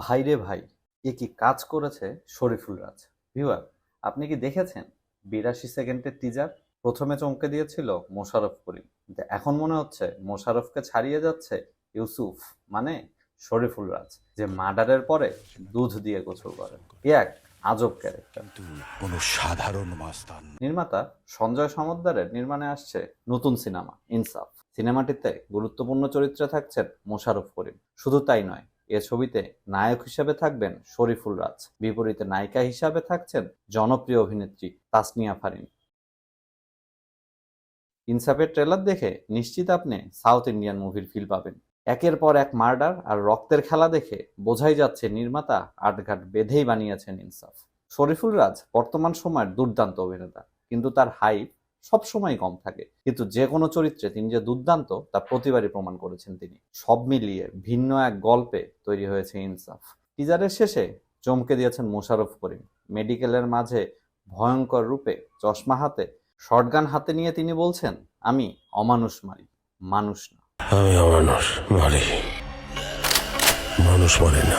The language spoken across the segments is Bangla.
ভাই রে ভাই, এ কি কাজ করেছে শরীফুল রাজ? ভিউয়ার আপনি কি দেখেছেন? বিরাশি সেকেন্ডের টিজার প্রথমে চমকে দিয়েছিল মোশারফ করিম। এখন মনে হচ্ছে মোশারফকে ছাড়িয়ে যাচ্ছে ইউসুফ মানে শরীফুল রাজ, যে মার্ডারের পরে দুধ দিয়ে গোসল করে। এক? আজব ক্যারেক্টার। কোনো সাধারণ মাস্তান নির্মাতা সঞ্জয় সমদ্দারের নির্মাণে আসছে নতুন সিনেমা ইনসাফ। সিনেমাটিতে গুরুত্বপূর্ণ চরিত্রে থাকছেন মোশাররফ করিম। শুধু তাই নয় এ ছবিতে নায়ক হিসেবে থাকবেন শরীফুল রাজ। বিপরীতে নায়িকা হিসাবে থাকছেন জনপ্রিয় অভিনেত্রী তাসনিয়া ফারিন। ইনসাফের ট্রেলার দেখে নিশ্চিত আপনি সাউথ ইন্ডিয়ান মুভির ফিল পাবেন। একের পর এক মার্ডার আর রক্তের খেলা দেখে বোঝাই যাচ্ছে নির্মাতা আটঘাট বেঁধেই বানিয়েছেন ইনসাফ। শরীফুল রাজ বর্তমান সময়ের দুর্দান্ত অভিনেতা, কিন্তু তার হাইপ সবসময় কম থাকে। কিন্তু যে কোনো চরিত্রে তিনি যে দুর্দান্ত তা প্রতিবারই প্রমাণ করেছেন তিনি। সব মিলিয়ে ভিন্ন এক গল্পে তৈরি হয়েছে ইনসাফ। টিজারের শেষে চমকে দিয়েছেন মোশারফ করিম। মেডিকেলের মাঝে ভয়ঙ্কর রূপে চশমা হাতে শর্টগান হাতে নিয়ে তিনি বলছেন, আমি অমানুষ মারি মানুষ না। আমি মারি। মানুষ মরে না।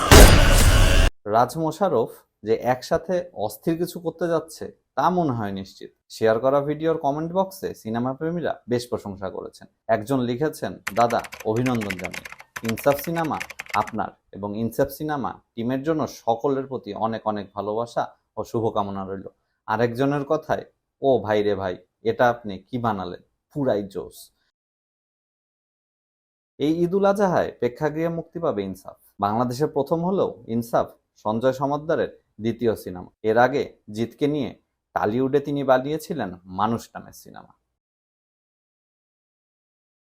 রাজ মোশারফ যে একসাথে অস্থির কিছু করতে যাচ্ছে, তা মনে হয় নিশ্চিত। শেয়ার করা ভিডিওর কমেন্ট বক্সে সিনেমা প্রেমীরা বেশ প্রশংসা করেছেন। একজন লিখেছেন, দাদা, অভিনন্দন জানাই ইনসাফ সিনেমা আপনার এবং ইনসাফ সিনেমা টিমের জন্য সকলের প্রতি অনেক অনেক ভালোবাসা ও শুভকামনা রইল। আরেকজনের কথায়, ও ভাই রে ভাই, এটা আপনি কি বানালেন? পুরাই জোস। এই ঈদুল আজহায় প্রেক্ষাগৃহে মুক্তি পাবে ইনসাফ। বাংলাদেশের প্রথম হলেও ইনসাফ সঞ্জয় সমাদ্দারের দ্বিতীয় সিনেমা। এর আগে জিতকে নিয়ে টালিউডে তিনি বানিয়েছিলেন মানুষ নামের সিনেমা।